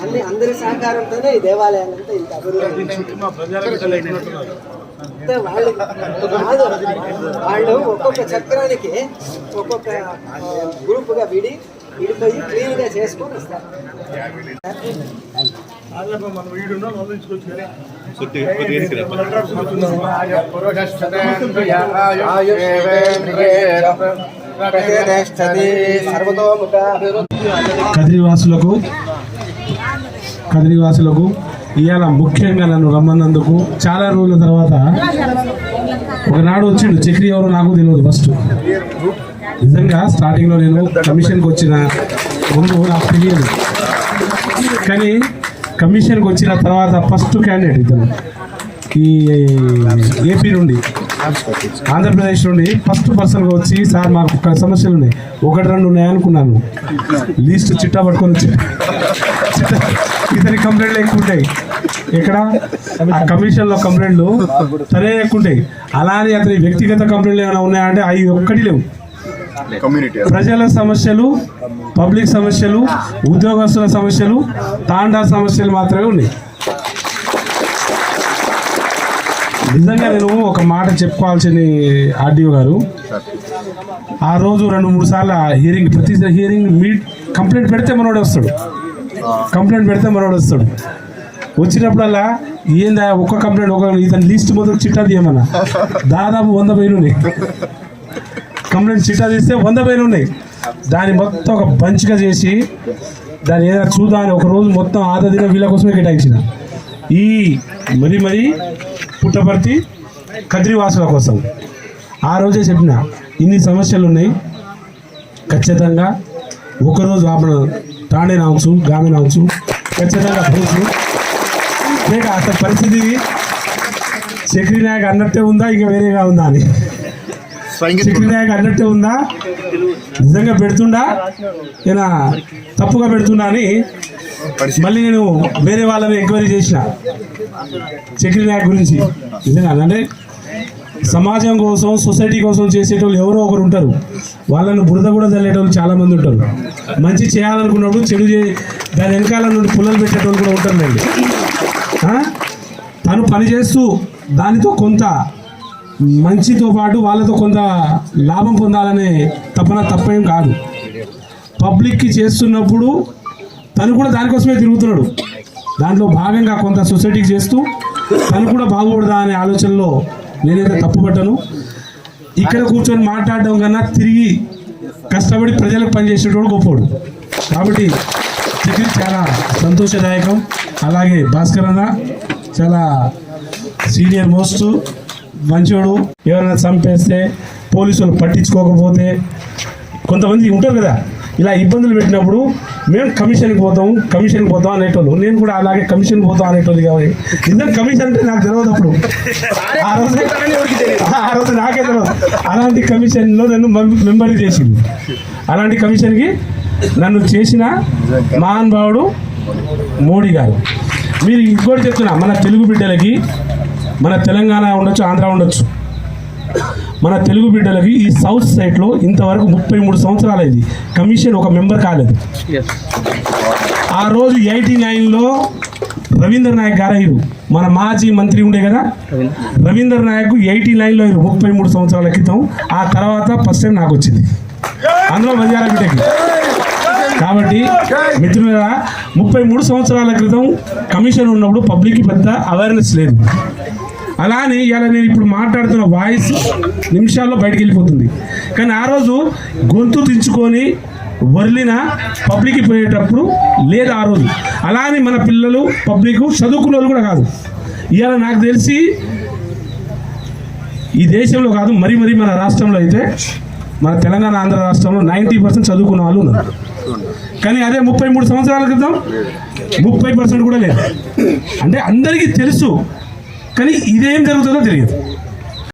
అన్ని అందరి సహకారంతోనే ఈ దేవాలయాలు అంతా వాళ్ళు కాదు వాళ్ళు ఒక్కొక్క చక్రానికి ఒక్కొక్క గ్రూప్గా విడి విడిపోయి క్లీన్గా చేసుకొని వస్తారు. మనం కదిరివాసులకు కదిరివాసులకు ఇవాళ ముఖ్యంగా నన్ను రమ్మన్నందుకు చాలా రోజుల తర్వాత ఒకనాడు వచ్చిండు చక్రి ఎవరో నాకు తెలియదు ఫస్ట్ నిజంగా స్టార్టింగ్లో నేను కమిషన్కి వచ్చిన ముందు నాకు తెలియదు. కానీ కమిషన్కి వచ్చిన తర్వాత ఫస్ట్ క్యాండిడేట్ ఇతను. ఈ ఏపీ నుండి. ఆంధ్రప్రదేశ్ నుండి ఫస్ట్ పర్సన్గా వచ్చి సార్ మాకు ఒక సమస్యలు ఉన్నాయి. ఒకటి రెండు ఉన్నాయి అనుకున్నాను. లీస్ట్ చిట్టా పట్టుకొని వచ్చి ఇతని కంప్లైంట్లు ఎక్కువ ఉంటాయి. ఇక్కడ ఆ కమిషన్లో కంప్లైంట్లు సరే ఎక్కువ ఉంటాయి. అలానే అతని వ్యక్తిగత కంప్లైంట్లు ఏమైనా ఉన్నాయంటే అవి ఒక్కటి లేవు. ప్రజల సమస్యలు పబ్లిక్ సమస్యలు ఉద్యోగస్తుల సమస్యలు తాండా సమస్యలు మాత్రమే ఉన్నాయి. నిజంగా నేను ఒక మాట చెప్పుకోవాల్సింది ఆర్డీఓ గారు. ఆ రోజు రెండు మూడు సార్లు హియరింగ్ ప్రతి హియరింగ్ మీట్ కంప్లైంట్ పెడితే మనోడు వస్తాడు. కంప్లైంట్ పెడితే మనోడు వస్తాడు. వచ్చినప్పుడల్లా ఏందా ఒక్క కంప్లైంట్ ఒక ఇతని లిస్ట్ మొదలు చిట్టా తీయమన్నా? దాదాపు వంద పైన ఉన్నాయి. కంప్లైంట్ చిట్టా తీస్తే వంద పైన ఉన్నాయి. దాన్ని మొత్తం ఒక బంచ్గా చేసి దాన్ని ఏదైనా చూద్దామని ఒక రోజు మొత్తం ఆదా దిన వీళ్ళ కోసమే కేటాయించిన. ఈ మరి మరి పుట్టపర్తి కద్రివాసుల కోసం. ఆ రోజే చెప్పిన ఇన్ని సమస్యలు ఉన్నాయి ఖచ్చితంగా ఒకరోజు ఆమెను తాండే నాంచు గామె నాంచు ఖచ్చితంగా తెలుసు లేక అసలు పరిస్థితి చక్రి నాయక్ అన్నట్టే ఉందా ఇంకా వేరేగా ఉందా అని? చక్రి నాయక్ అన్నట్టే ఉందా? నిజంగా పెడుతుండా? ఈయన తప్పుగా పెడుతున్నా అని మళ్ళీ నేను వేరే వాళ్ళని ఎంక్వైరీ చేసిన చక్రి నాయక్ గురించి. నిజంగా అంటే సమాజం కోసం సొసైటీ కోసం చేసేటోళ్ళు ఎవరో ఒకరు ఉంటారు. వాళ్ళని బురద కూడా చల్లేటోళ్ళు చాలామంది ఉంటారు. మంచి చేయాలనుకున్నప్పుడు చెడు చే దాని వెనకాల నుండి పుల్లలు పెట్టేటోళ్ళు కూడా ఉంటారులేండి. తను పని చేస్తూ దానితో కొంత మంచితో పాటు వాళ్ళతో కొంత లాభం పొందాలనే తపన తప్పేం కాదు. పబ్లిక్కి చేస్తున్నప్పుడు తను కూడా దానికోసమే తిరుగుతున్నాడు. దాంట్లో భాగంగా కొంత సొసైటీకి చేస్తూ తను కూడా బాగుపడదా అనే ఆలోచనలో నేనైతే తప్పుపడ్డాను. ఇక్కడ కూర్చొని మాట్లాడడం కన్నా తిరిగి కష్టపడి ప్రజలకు పనిచేసేటోడు గొప్పోడు. కాబట్టి ఇది చాలా సంతోషదాయకం. అలాగే భాస్కర్ అన్న చాలా సీనియర్ మోస్ట్ మంచోడు. ఎవరైనా చంపేస్తే పోలీసులు పట్టించుకోకపోతే కొంతమంది ఉంటారు కదా ఇలా ఇబ్బందులు పెట్టినప్పుడు మేము కమిషన్కి పోతాం కమిషన్కి పోతాం అనేటోళ్ళు. నేను కూడా అలాగే కమిషన్కి పోతాం అనేటోళ్ళు కాబట్టి. నిజం కమిషన్ అంటే నాకు తెలియదు అప్పుడు. ఆ రోజు ఆ రోజు నాకే తెలియదు అలాంటి కమిషన్లో నన్ను మెంబర్ చేసింది అలాంటి కమిషన్కి నన్ను చేసిన మహానుభావుడు మోడీ గారు. మీరు ఇంకోటి చెప్తున్నా మన తెలుగు బిడ్డలకి మన తెలంగాణ ఉండొచ్చు ఆంధ్ర ఉండొచ్చు. మన తెలుగు బిడ్డలకి ఈ సౌత్ సైడ్లో ఇంతవరకు ముప్పై మూడు సంవత్సరాలు అయింది కమిషన్ ఒక మెంబర్ కాలేదు. ఆ రోజు ఎయిటీ నైన్లో రవీంద్ర నాయక్ గారు అయ్యారు. మన మాజీ మంత్రి ఉండే కదా? రవీంద్ర. నాయక్ ఎయిటీ నైన్లో అయ్యారు. ముప్పై మూడు సంవత్సరాల క్రితం. ఆ తర్వాత ఫస్ట్ టైం నాకు వచ్చింది. అందులో బంజారా బిడ్డకి. కాబట్టి మిత్రులారా ముప్పై మూడు సంవత్సరాల క్రితం కమిషన్ ఉన్నప్పుడు పబ్లిక్కి పెద్ద అవేర్నెస్ లేదు. అలానే ఇలా నేను ఇప్పుడు మాట్లాడుతున్న వాయిస్ నిమిషాల్లో బయటికి వెళ్ళిపోతుంది కానీ ఆ రోజు గొంతు దించుకొని వర్లిన పబ్లిక్కి పోయేటప్పుడు లేదు ఆ రోజు. అలానే మన పిల్లలు పబ్లిక్ చదువుకున్న వాళ్ళు కూడా కాదు. ఇవాళ నాకు తెలిసి ఈ దేశంలో కాదు మరి మరి మన రాష్ట్రంలో అయితే మన తెలంగాణ ఆంధ్ర రాష్ట్రంలో నైంటీ పర్సెంట్ చదువుకున్న వాళ్ళు ఉన్నారు. కానీ అదే ముప్పై మూడు సంవత్సరాల క్రితం ముప్పై పర్సెంట్ కూడా లేదు. అంటే అందరికీ తెలుసు కానీ ఇదేం జరుగుతుందో తెలియదు.